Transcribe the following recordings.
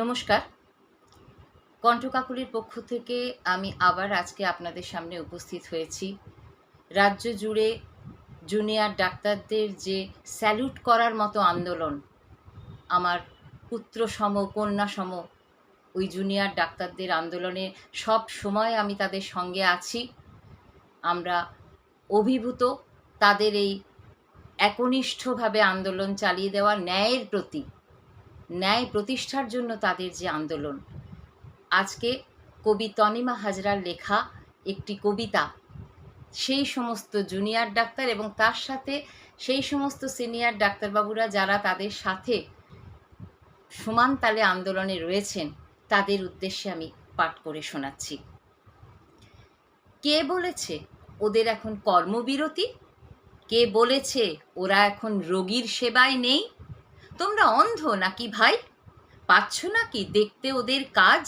নমস্কার। কণ্ঠকাকুলির পক্ষ থেকে আমি আবার আজকে আপনাদের সামনে উপস্থিত হয়েছি। রাজ্য জুড়ে জুনিয়র ডাক্তারদের যে স্যালুট করার মতো আন্দোলন, আমার পুত্র সম কন্যা সম ওই জুনিয়র ডাক্তারদের আন্দোলনে সব সময় আমি তাদের সঙ্গে আছি। আমরা অভিভূত, তাদের এই একনিষ্ঠভাবে আন্দোলন চালিয়ে দেওয়া ন্যায়ের প্রতি ন্যায় প্রতিষ্ঠার জন্য তাদের যে আন্দোলন। আজকে কবি তনিমা হাজরার লেখা একটি কবিতা। সেই সমস্ত জুনিয়র ডাক্তার এবং তার সাথে সেই সমস্ত সিনিয়র ডাক্তারবাবুরা যারা তাদের সাথে সমান তালে আন্দোলনে রয়েছেন, তাদের উদ্দেশ্যে আমি পাঠ করে শোনাচ্ছি। কে বলেছে ওদের এখন কর্মবিরতি? কে বলেছে ওরা এখন রোগীর সেবায় নেই? তোমরা অন্ধ নাকি ভাই? পাচ্ছ নাকি দেখতে ওদের কাজ?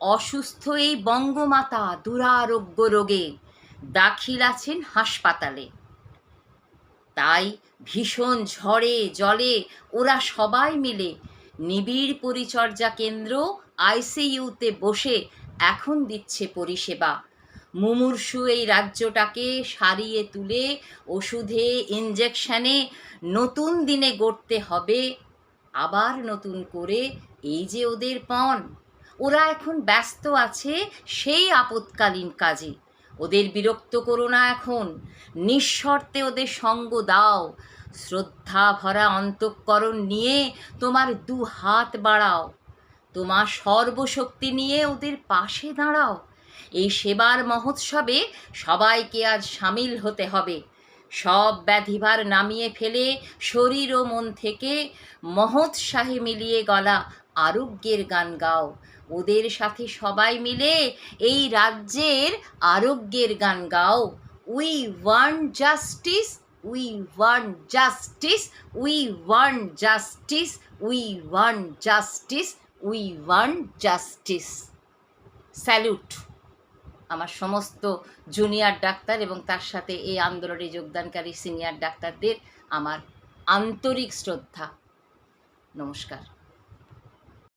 অসুস্থ এই বঙ্গমাতা দুরারোগ্য রোগে দাখিল আছেন হাসপাতালে। তাই ভীষণ ঝড়ে জলে ওরা সবাই মিলে নিবিড় পরিচর্যা কেন্দ্র আইসিইউতে বসে এখন দিচ্ছে পরিষেবা। মুমূর্ষু এই রাজ্যটাকে সারিয়ে তুলে ওষুধে ইঞ্জেকশনে নতুন দিনে গড়তে হবে, আবার নতুন করে এই যে ওদের পণ ওরা এখন ব্যস্ত আছে সেই আপৎকালীন কাজে। ওদের বিরক্ত করো না এখন। নিঃশর্তে ওদের সঙ্গ দাও। শ্রদ্ধা ভরা অন্তঃকরণ নিয়ে তোমার দু হাত বাড়াও। তোমার সর্বশক্তি নিয়ে ওদের পাশে দাঁড়াও। এই সেবার মহোৎসবে সবাইকে আজ সামিল হতে হবে। সব ব্যাধিভার নামিয়ে ফেলে শরীর ও মন থেকে মহোৎসাহে মিলিয়ে গলা আরোগ্যের গান গাও। ওদের সাথে সবাই মিলে এই রাজ্যের আরোগ্যের গান গাও। We want justice, we want justice, we want justice, we want justice, we want justice. Salute. আমার সমস্ত জুনিয়র ডাক্তার এবং তার সাথে এই আন্দোলনে যোগদানকারী সিনিয়র ডাক্তারদের আমার আন্তরিক শ্রদ্ধা। নমস্কার।